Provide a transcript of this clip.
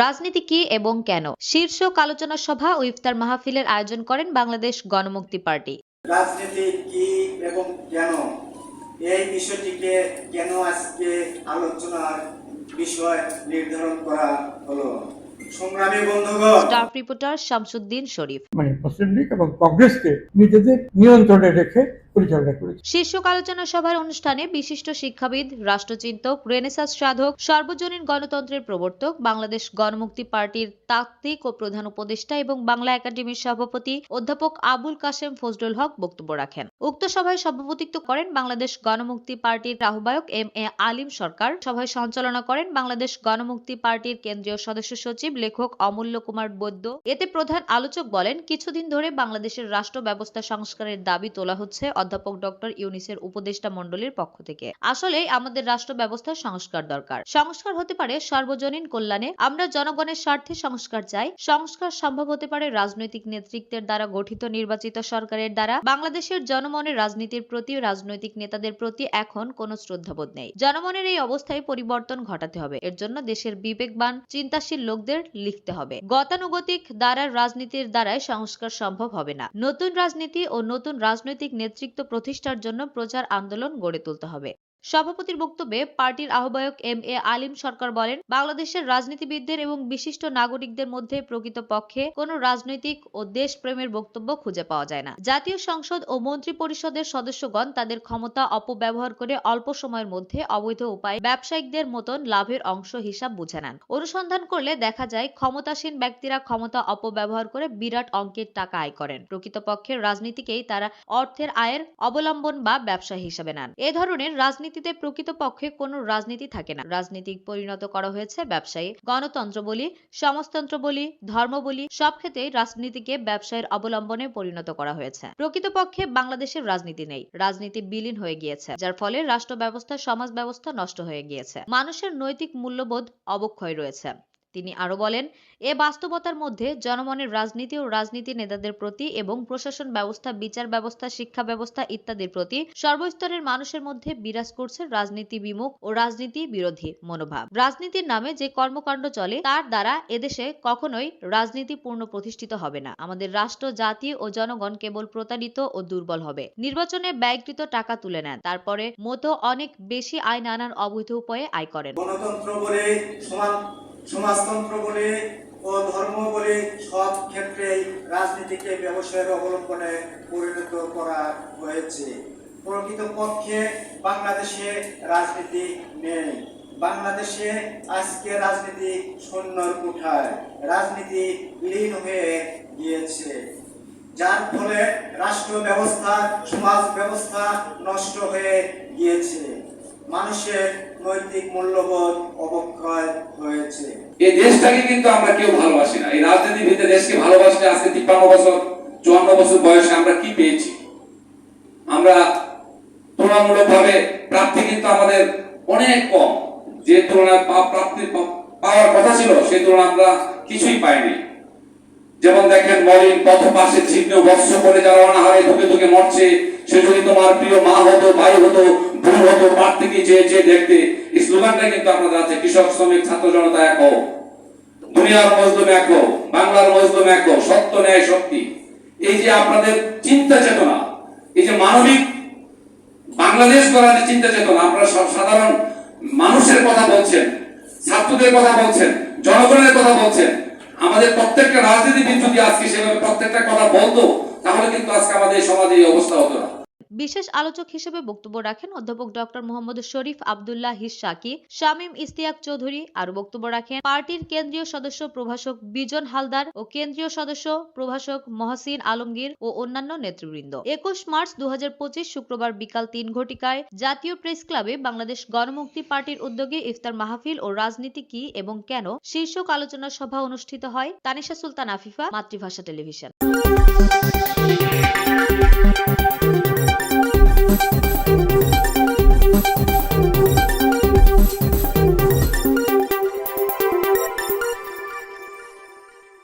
রাজনীতি কি এবং কেন? শীর্ষক আলোচনা সভা ও ইফতার মাহফিলের আয়োজন করেন বাংলাদেশ গণমুক্তি পার্টি। রাজনীতি কি এবং কেন? এই বিষয়টিকে কেন আজকে আলোচনার বিষয় নির্ধারণ করা হলো? সংগ্রামী বন্ধুগণ। Staff reporter Shamsuddin Sharif. মানে মুসলিম লীগ এবং কংগ্রেসকে নিজেদের নিয়ন্ত্রণে রেখে পরিচালনা করেছে শীর্ষক আলোচনা সভার অনুষ্ঠানে বিশিষ্ট শিক্ষাবিদ, রাষ্ট্রচিন্তক, রেনেসাস সাধক, সর্বজনীন গণতন্ত্রের প্রবর্তক, বাংলাদেশ গণমুক্তি পার্টির তাত্ত্বিক ও প্রধান উপদেষ্টা এবং বাংলা একাডেমির সভাপতি অধ্যাপক আবুল কাশেম ফজলুল হক বক্তব্য রাখেন। উক্ত সভায় সভাপতিত্ব করেন বাংলাদেশ গণমুক্তি পার্টির আহ্বায়ক এম এ আলিম সরকার। সভায় সঞ্চালনা করেন বাংলাদেশ গণমুক্তি পার্টির কেন্দ্রীয় সদস্য সচিব, লেখক অমূল্য কুমার বৈদ্য। এতে প্রধান আলোচক বলেন, কিছুদিন ধরে বাংলাদেশের রাষ্ট্র ব্যবস্থা সংস্কারের দাবি তোলা হচ্ছে অধ্যাপক ডক্টর ইউনিসের উপদেষ্টা মণ্ডলীর পক্ষ থেকে। আসলে আমাদের রাষ্ট্র ব্যবস্থার সংস্কার দরকার। সংস্কার হতে পারে সর্বজনীন কল্যাণে। আমরা জনগণের স্বার্থে সংস্কার চাই। সংস্কার সম্ভব হতে পারে রাজনৈতিক নেতৃত্বের দ্বারা গঠিত নির্বাচিত সরকারের দ্বারা। বাংলাদেশের জনমনের রাজনীতির প্রতি রাজনৈতিক নেতাদের প্রতি এখন কোনো শ্রদ্ধাবোধ নেই। জনমনের এই অবস্থায় পরিবর্তন ঘটাতে হবে। এর জন্য দেশের বিবেকবান, চিন্তাশীল লোকদের লিখতে হবে। গতানুগতিক দ্বারা রাজনীতির দ্বারাই সংস্কার সম্ভব হবে না। নতুন রাজনীতি ও নতুন রাজনৈতিক নেতৃত্ব প্রতিষ্ঠার জন্য প্রচার আন্দোলন গড়ে তুলতে হবে। সভাপতির বক্তব্যে পার্টির আহ্বায়ক এম এ আলিম সরকার বলেন, বাংলাদেশের রাজনীতিবিদদের এবং বিশিষ্ট নাগরিকদের মধ্যে প্রকৃতপক্ষে কোনো রাজনৈতিক ও দেশপ্রেমের বক্তব্য খুঁজে পাওয়া যায় না। জাতীয় সংসদ ও মন্ত্রী পরিষদের সদস্যগণ তাদের ক্ষমতা অপব্যবহার করে অল্প সময়ের মধ্যে অবৈধ উপায়ে ব্যবসায়িকদের মতন লাভের অংশ হিসাব বুঝে নেন। অনুসন্ধান করলে দেখা যায়, ক্ষমতাসীন ব্যক্তিরা ক্ষমতা অপব্যবহার করে বিরাট অঙ্কের টাকা আয় করেন। প্রকৃতপক্ষে রাজনীতিকেই তারা অর্থের আয়ের অবলম্বন বা ব্যবসা হিসাবে নেন। এ ধরনের রাজনীতিতে প্রকৃতপক্ষে কোনো রাজনীতি থাকে না। রাজনীতি পরিণত করা হয়েছে ব্যবসায়ী, গণতন্ত্র বলি, সমাজতন্ত্র বলি, ধর্ম বলি, সব ক্ষেত্রেই রাজনীতিকে ব্যবসায়ের অবলম্বনে পরিণত করা হয়েছে। প্রকৃতপক্ষে বাংলাদেশের রাজনীতি নেই। রাজনীতি বিলীন হয়ে গিয়েছে, যার ফলে রাষ্ট্র ব্যবস্থা সমাজ ব্যবস্থা নষ্ট হয়ে গিয়েছে। মানুষের নৈতিক মূল্যবোধ অবক্ষয় রয়েছে। তিনি আরও বলেন, এ বাস্তবতার মধ্যে জনমনের রাজনীতি ও রাজনীতি নেতাদের প্রতি এবং প্রশাসন ব্যবস্থা, বিচার ব্যবস্থা, শিক্ষা ব্যবস্থা ইত্যাদির প্রতি সর্বস্তরের মানুষের মধ্যে বিরাজ করছে রাজনীতি বিমুখ ও রাজনীতি বিরোধী মনোভাব। রাজনীতির নামে যে কর্মকাণ্ড চলে, তার দ্বারা এদেশে কখনোই রাজনীতি পূর্ণ প্রতিষ্ঠিত হবে না। আমাদের রাষ্ট্র, জাতি ও জনগণ কেবল প্রতারিত ও দুর্বল হবে। নির্বাচনে ব্যয়কৃত টাকা তুলে নেন, তারপরে মতো অনেক বেশি আয় নানান অবৈধ উপায়ে আয় করেন। গণতন্ত্র বলে সমাজ সমাজতন্ত্র বলে ও ধর্ম বলে সব ক্ষেত্রেই রাজনীতিকে ব্যবসায়ের অবলম্বনে পরিণত করা হয়েছে। প্রকৃতপক্ষে বাংলাদেশে রাজনীতি নেই। বাংলাদেশে আজকে রাজনীতি শূন্যর কোঠায়। রাজনীতি বিলীন হয়ে গিয়েছে। যার ফলে রাষ্ট্র ব্যবস্থা সমাজ ব্যবস্থা নষ্ট হয়ে গিয়েছে। মানুষের নৈতিক মূল্যবোধ অবক্ষয় হয়েছে। এই দেশটাকে কিন্তু আমরা কেউ ভালোবাসি না। এই রাজনীতির ভিতরে দেশকে ভালোবাসলে আজকে তিপ্পান্ন বছর, চুয়ান্ন বছর বয়সে আমরা কি পেয়েছি? আমরা তুলনামূলক ভাবে প্রাপ্তি কিন্তু আমাদের অনেক কম। যে তুলনায় পা- প্রাপ্তি পাওয়ার কথা ছিল, সেই তুলনায় আমরা কিছুই পাইনি। যেমন দেখেন মলিন পথ পাশে ছিন্ন বর্ষ করে যারা অনাহারে ধুকে ধুকে মরছে, সে যদি তোমার প্রিয় মা হতো, ভাই হতো সাধারণ মানুষের কথা বলছেন, ছাত্রদের কথা বলছেন, জনগণের কথা বলছেন। আমাদের প্রত্যেকটা রাজনীতিবিদ যদি আজকে সেভাবে প্রত্যেকটা কথা বলতো, তাহলে কিন্তু আজকে আমাদের সমাজে এই অবস্থা হতো না। বিশেষ আলোচক হিসেবে বক্তব্য রাখেন অধ্যাপক ডক্টর মোহাম্মদ শরীফ আবদুল্লাহ হিসাকি শামীম ইস্তিয়াক চৌধুরী আর বক্তব্য রাখেন পার্টির কেন্দ্রীয় সদস্য প্রভাষক বিজন হালদার ও কেন্দ্রীয় সদস্য প্রভাষক মহসিন আলমগীর ও অন্যান্য নেতৃবৃন্দ। একুশ মার্চ দু হাজার পঁচিশ শুক্রবার বিকাল তিন ঘটিকায় জাতীয় প্রেস ক্লাবে বাংলাদেশ গণমুক্তি পার্টির উদ্যোগে ইফতার মাহফিল ও রাজনীতি কি এবং কেন শীর্ষক আলোচনা সভা অনুষ্ঠিত হয় তানিশা সুলতান আফিফা, মাতৃভাষা টেলিভিশন।